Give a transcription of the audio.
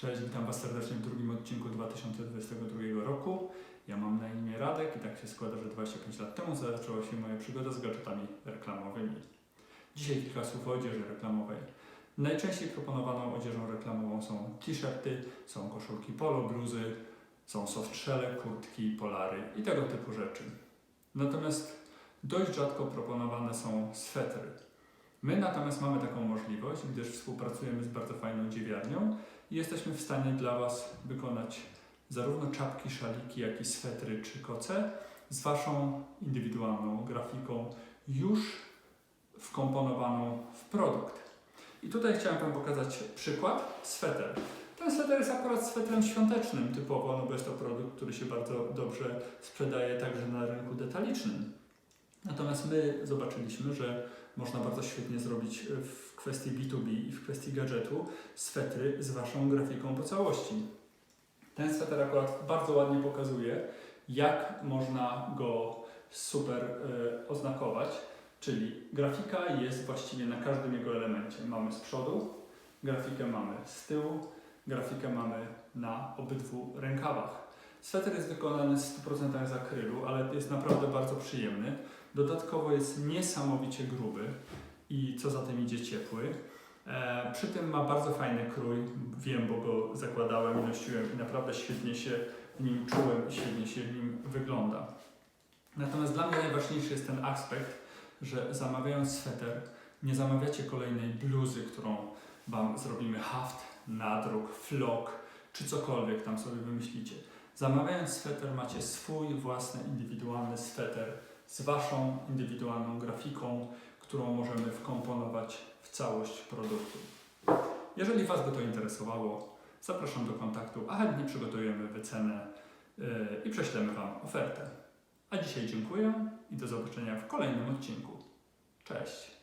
Cześć, witam Was serdecznie w drugim odcinku 2022 roku. Ja mam na imię Radek i tak się składa, że 25 lat temu zaczęła się moja przygoda z gadżetami reklamowymi. Dzisiaj kilka słów o odzieży reklamowej. Najczęściej proponowaną odzieżą reklamową są t-shirty, są koszulki polo, bluzy, są softshelle, kurtki, polary i tego typu rzeczy. Natomiast dość rzadko proponowane są swetry. My natomiast mamy taką możliwość, gdyż współpracujemy z bardzo fajną dziewiarnią i jesteśmy w stanie dla Was wykonać zarówno czapki, szaliki, jak i swetry czy koce z Waszą indywidualną grafiką już wkomponowaną w produkt. I tutaj chciałem Wam pokazać przykład, sweter. Ten sweter jest akurat swetrem świątecznym typowo, no bo jest to produkt, który się bardzo dobrze sprzedaje także na rynku detalicznym. Natomiast my zobaczyliśmy, że można bardzo świetnie zrobić w kwestii B2B i w kwestii gadżetu swetry z Waszą grafiką po całości. Ten sweter akurat bardzo ładnie pokazuje, jak można go super e, oznakować, czyli grafika jest właściwie na każdym jego elemencie. Mamy z przodu, grafikę mamy z tyłu, grafikę mamy na obydwu rękawach. Sweter jest wykonany w 100% z akrylu, ale jest naprawdę bardzo przyjemny. Dodatkowo jest niesamowicie gruby i co za tym idzie ciepły. E, przy tym ma bardzo fajny krój, wiem, bo go zakładałem i nosiłem i naprawdę świetnie się w nim czułem i świetnie się w nim wygląda. Natomiast dla mnie najważniejszy jest ten aspekt, że zamawiając sweter nie zamawiacie kolejnej bluzy, którą Wam zrobimy haft, nadruk, flok czy cokolwiek tam sobie wymyślicie. Zamawiając sweter macie swój własny, indywidualny sweter z Waszą indywidualną grafiką, którą możemy wkomponować w całość produktu. Jeżeli Was by to interesowało, zapraszam do kontaktu, a chętnie przygotujemy wycenę yy, i prześlemy Wam ofertę. A dzisiaj dziękuję i do zobaczenia w kolejnym odcinku. Cześć!